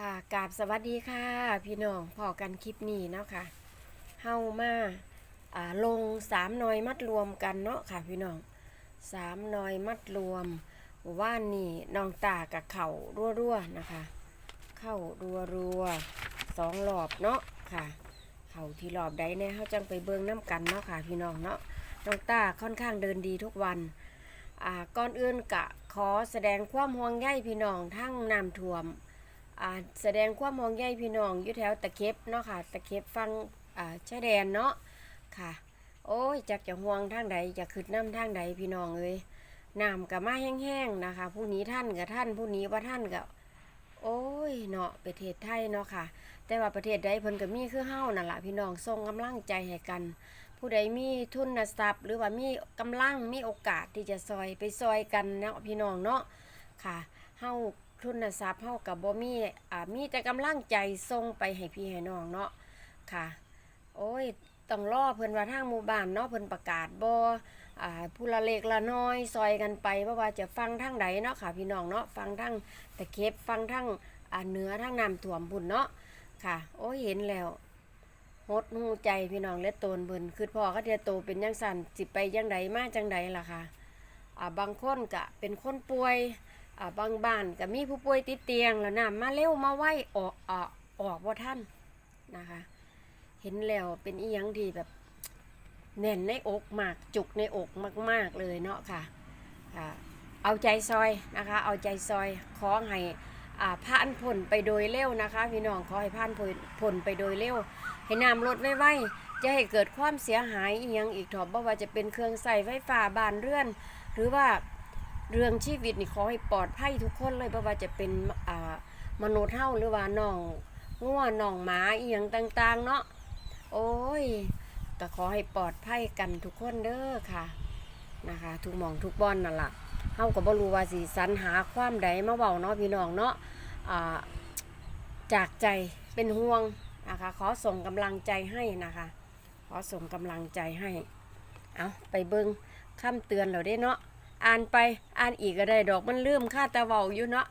ค่ะกราบสวัสดีค่ะ พี่น้องพอกันคลิปนี้เนาะค่ะเฮามาอ่าลงสามหน่อยมัดรวมกันเนาะค่ะพี่น้องสามหน่อยมัดรวมว่านนี่น้องตากับเข่ารั่วๆนะคะ เข้ารัวๆสองรอบเนาะค่ะ เข่าที่รอบใดเนี่ยเขาจังไปเบิ่งน้ำกันเนาะค่ะพี่น้องเนาะน้องตาค่อนข้างเดินดีทุกวันอ่าก่อนอื่นกะขอแสดงความห่วงใยพี่น้องทั้งน้ำท่วม แสดงความห่วงใยพี่น้องอยู่แถวตะเข็บเนาะค่ะ ตะเข็บฟังชายแดนเนาะค่ะ โอ้ยจักจะห่วงทางใดจะขึ้นน้ำทางใดพี่น้องเอ้ยน้ำกับมาแห้งๆนะคะผู้นี้ท่านกับท่านผู้นี้ว่าท่านกับโอ้ยเนาะประเทศไทยเนาะค่ะ แต่ว่าประเทศใดเพิ่นก็มีคือเฮานั่นล่ะพี่น้องส่งกำลังใจให้กัน ผู้ใดมีทุนทรัพย์ หรือว่ามีกำลังมีโอกาสที่จะซอยไปซอยกันเนาะพี่น้องเนาะค่ะเฮา ทุนทรัพย์เฮากับบ่มีอ่ามีแต่กำลังใจส่งไปให้พี่ให้น้องเนาะค่ะ โอ้ยต้องรอเพิ่นว่าทางหมู่บ้านเนาะเพิ่นประกาศบ่อ่าผู้ละเล็กละน้อยซอยกันไปว่าว่าจะฟังทางใดเนาะค่ะ พี่น้องเนาะฟังทางตะเข็บฟังทางอ่าเหนือทางน้ำท่วมพุ่นเนาะค่ะ โอ้ยเห็นแล้วหดหูใจพี่น้องและตนเบิ่นคือพ่อเขาจะโตเป็นยังสันสิไปยังไดมาจังไดล่ะค่ะอ่าบางคนก็เป็นคนป่วย บางบ้านก็มีผู้ป่วยติดเตียงแล้วน้ำมาเร็วมาไวออกออกออกบ่ท่านนะคะ เห็นแล้วเป็นอีหยังที่แบบแน่นในอกมากจุกในอกมาก ๆเลยเนาะค่ะค่ะ เอาใจซอยนะคะ เอาใจซอยขอให้อ่าผ่านผลไปโดยเร็วนะคะพี่น้องขอให้ผ่านผลผลไปโดยเร็ว ให้น้ำลดไว้ไว้จะให้เกิดความเสียหายอียังอีกถอบบ่ว่าจะเป็นเครื่องใส่ไฟฟ้าบานเรื่อน หรือว่า เรื่องชีวิตนี่ขอให้ปลอดภัยทุกคนเลยบ่ว่าจะเป็นอ่ามนุษย์เฮาหรือว่าน้องงัวน้องหมาอีหยังต่าง ๆ เนาะโอ้ยก็ขอให้ปลอดภัยกันทุกคนเด้อค่ะนะคะ ทุกหมองทุกบอนนั่นล่ะเฮาก็บ่รู้ว่าสิสรรหาความใดมาเว้าเนาะพี่น้องเนาะอ่าจากใจเป็นห่วงนะคะ ขอส่งกำลังใจให้นะคะ ขอส่งกำลังใจให้ เอาไปเบิงคำเตือนเราได้เนาะ อ่านไปอ่านอีกก็ได้ดอกมันลืมค่าตะเวาอยู่เนาะ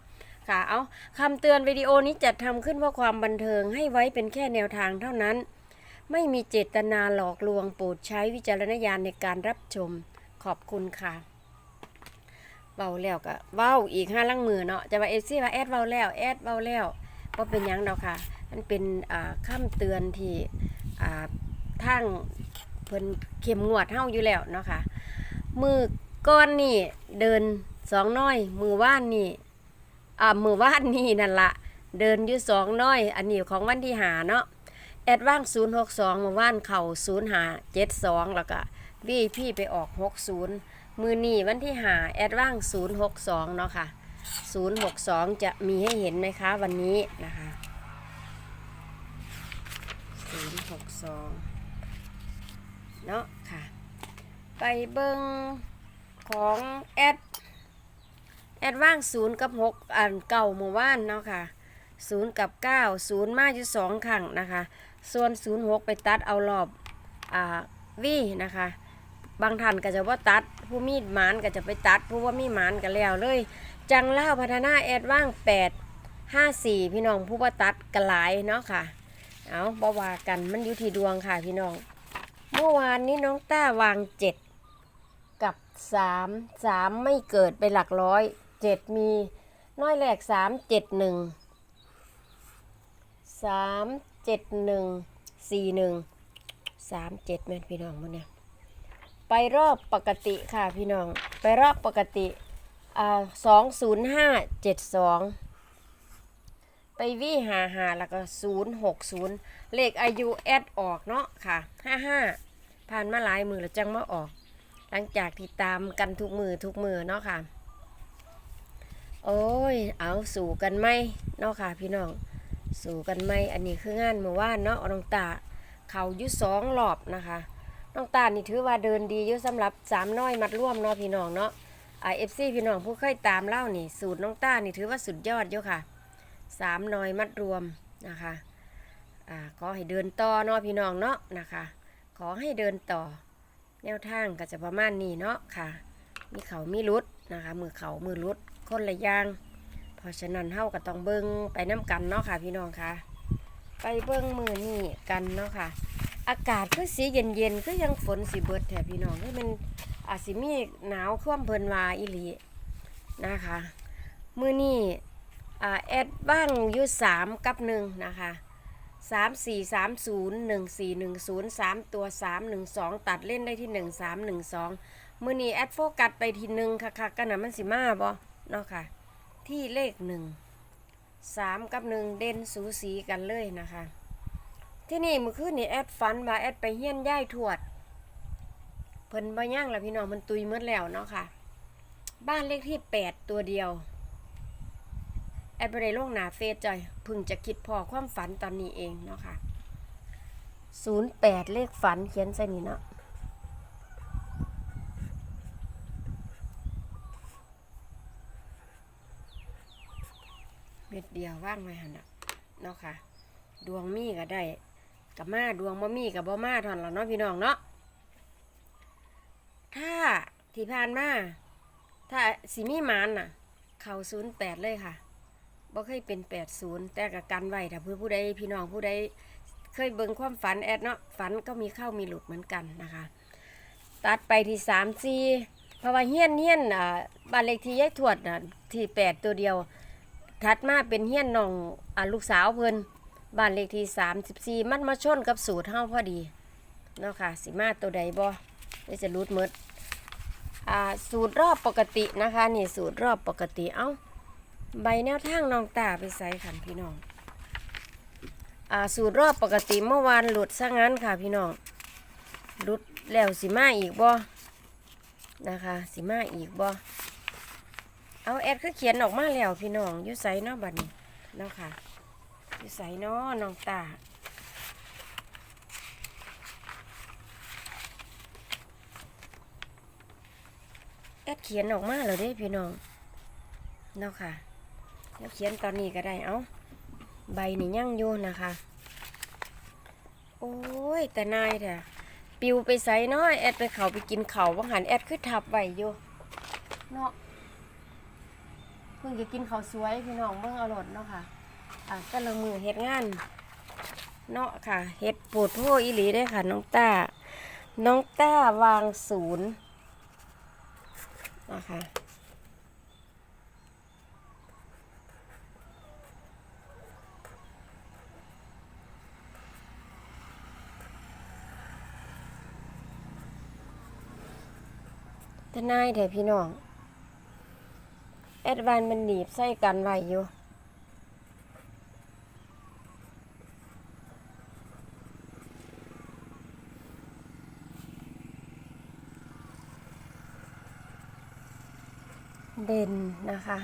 ค่ะเอาคำเตือนวิดีโอนี้จัดทำขึ้นเพื่อความบันเทิงให้ไว้เป็นแค่แนวทางเท่านั้น ไม่มีเจตนาหลอกลวงโปรดใช้วิจารณญาณในการรับชมขอบคุณค่ะเบาแล้วก็เว้าอีกห้าลังมือเนาะจะว่าเอซีว่าแอดเว้าแล้วแอดเว้าแล้วก็เป็นยังดอกค่ะ มันเป็นอ่าคำเตือนที่อ่าทางเพิ่นเข้มงวดเฮาอยู่แล้วเนาะค่ะมือ ก้อนนี่เดินสองน้อย มือว่านนี่อ่ามือว่านนี่นั่นละเดินอยู่สองน้อย อันนี้ของวันที่หาเนาะแอดว่าง 062มือว่านเข่า0หา72 แล้วก็วีพี่ไปออก 60 มือนี่วันที่หาแอดว่าง 062 เนาะค่ะ 062 จะมีให้เห็นไหมคะวันนี้นะคะศูนย์หกสองเนาะค่ะ ไปเบิ้ง ของแอดแอดว่างศูนย์กับหกอันเก่าเมื่อวานเนาะค่ะศูนย์กับเก้าศูนย์มาอยู่สองครั้งนะคะ ส่วนศูนย์หกไปตัดเอารอบอ่าวีนะคะ บางท่านก็จะว่าตัดผู้มีดหมานก็จะไปตัดผู้ว่ามีหมานก็แล้วเลย จังเล่าพัฒนาแอดว่างแปดห้าสี่พี่น้องผู้ว่าตัดกระหลายเนาะค่ะเอาบ่ว่ากันมันอยู่ที่ดวงค่ะพี่น้อง เมื่อวานนี้น้องต้าวางเจ็ด กับสามสามไม่เกิดไปหลักร้อยเจ็ดมีน้อยแรกสามเจ็ดหนึ่งสามเจ็ดหนึ่งสี่หนึ่งสามเจ็ดแม่นพี่น้องมันเนี่ยไปรอบปกติค่ะพี่น้อง ไปรอบปกติอ่าสองศูนย์ห้าเจ็ดสองไปวี่หาหาแล้วก็ศูนย์หกศูนย์เลขอายุแอดออกเนาะค่ะห้าห้าผ่านมาหลายมือแล้วจังมาออก หลังจากที่ตามกันทุกมือทุกมือเนาะค่ะ โอ้ย เอาสู่กันไหมเนาะค่ะพี่น้อง สู่กันไหมอันนี้คืองานเมื่อวานเนาะน้องตาเขายุสองรอบนะคะ น้องตานี่ถือว่าเดินดีอยู่สำหรับสามน้อยมัดร่วมเนาะพี่น้องเนาะไอเอฟซีพี่น้องผู้เคยตามเล่านี่ สูตรน้องตานี่ถือว่าสุดยอดอยู่ค่ะสามน่อยมัดรวมนะคะอ่าขอให้เดินต่อเนาะพี่น้องเนาะนะคะ ขอให้เดินต่อ แนวทางก็จะประมาณนี้เนาะค่ะ มีเขามีรุดนะคะ มือเขามือรุดคนละอย่าง เพราะฉะนั้นเฮาก็ต้องเบิ่งไปน้ำกันเนาะค่ะ พี่น้องค่ะ ไปเบิ่งมือนี่กันเนาะค่ะ อากาศคือสีเย็นๆคือยังฝนสิเบิดแถบพี่น้องคือมันอาจสิมีหนาวคว่ำเพลินวาอีลีนะคะมือนี่อ่าแอดบ้างอยู่สามกับหนึ่งนะคะ สามสี่สามศูนย์หนึ่งสี่หนึ่งศูนย์สามตัวสามหนึ่งสองตัดเล่นได้ที่หนึ่งสามหนึ่งสองมือนี่แอดโฟกัสไปที่หนึ่งค่ะๆกันนะมันสิมาบ่เนาะค่ะ ที่เลขหนึ่งสามกับหนึ่งเด่นสูสีกันเลยนะคะ ที่นี่มื่อคืนนี่แอดฝันว่าแอดไปเฮี้ยนย่ายทวด เพิ่นบ่ย่างละพี่น้องมันตุยหมืดแล้วเนาะค่ะ บ้านเลขที่แปดตัวเดียว แอดไปได้ลงหนาเฟซจอยพึ่งจะคิดพอความฝันตอนนี้เองเนาะค่ะศูนย์แปดเลขฝันเขียนใส่นี่เนาะเม็ดเดียวว่างไว้หันน่ะเนาะค่ะ ดวงมีก็ได้กับมาดวงบ่มีกับบ่มาเทอนละเนาะพี่น้องเนาะถ้าที่ผ่านมาถ้าสิมีมานน่ะ เข้าศูนย์แปดเลยค่ะ บ่เคยเป็นแปดศูนย์แต่กับกันไว้ถ้าเพื่อผู้ใดพี่น้องผู้ใดเคยเบิ่งความฝันแอดเนาะฝันก็มีเข้ามีหลุดเหมือนกันนะคะ ตัดไปที่สามสี่เพราะว่าเฮี้ยนเฮี้ยนอ่าบ้านเลขที่ยายทวดน่ะที่แปดตัวเดียว ถัดมาเป็นเฮี้ยนน้องอ่าลูกสาวเพิ่นบ้านเลขที่34มันมาชนกับสูตรเฮาพอดีเนาะค่ะสิมาตัวใดบ่ได้จะรูดหมดอ่าสูตรรอบปกตินะคะนี่สูตรรอบปกติเอ้า ใบแนวทางน้องตาไปใส่ขันพี่น้องอ่าสูตรรอบปกติเมื่อวานหลุดซะงั้นค่ะพี่น้องหลุดแล้วสิมาอีกบ่นะคะสิมาอีกบ่เอาแอดคือเขียนออกมาแล้วพี่น้องยู่ไสเนาะบัดนี้เนาะค่ะยู่ใส่น้อน้องตาแอดเขียนออกมาแล้วเด้พี่น้องเนาะค่ะ แล้วเขียนตอนนี้ก็ได้เอาใบนี่ยั่งอยู่นะคะ โอ้ย แต่นายเถอะปิวไปใส่น้อยแอดไปเขาไปกินเขาบางหันแอดคือทับไว้อยู่เนาะเพิ่งจะกินเขาสวยพี่น้องเบิ่งอารมณ์เนาะค่ะอะแต่ละมือเฮ็ดงานเนาะค่ะเฮ็ดปวดโพอีหลีได้ค่ะ น้องต้าน้องต้าวางศูนย์นะคะ ทนายเถอะพี่น้อง แอดวานมันหนีบใส่กันไว้อยู่เด่นนะคะ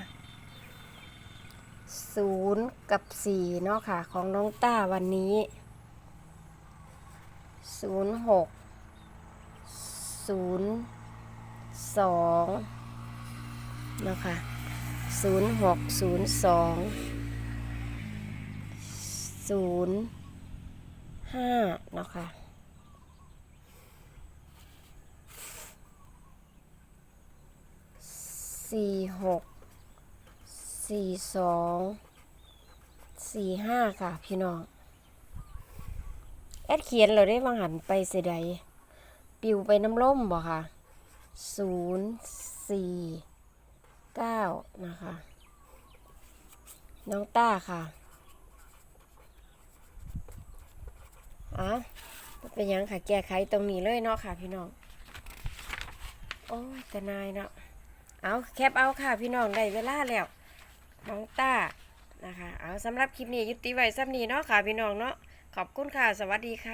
ศูนย์กับสี่เนาะค่ะ ของน้องต้าวันนี้ศูนย์หกศูนย์ สองนะคะศูนย์หกศูนย์สองศูนย์ห้านะคะสี่หกสี่สองสี่ห้าค่ะพี่น้อง แอดเขียนเราได้วางหันไปเสียใดปิวไปน้ำล่มบ่ค่ะ ศูนย์สี่เก้านะคะ น้องต้าค่ะอะเป็นยังค่ะ แก้ไขตรงนี้เลยเนาะค่ะ พี่น้อง โอ้แต่นายเนาะ เอาแคปเอาค่ะ พี่น้องได้เวลาแล้ว น้องต้านะคะ เอาสำหรับคลิปนี้ยุติไว้ซ้ำนี้เนาะค่ะ พี่น้องเนาะ ขอบคุณค่ะ สวัสดีค่ะ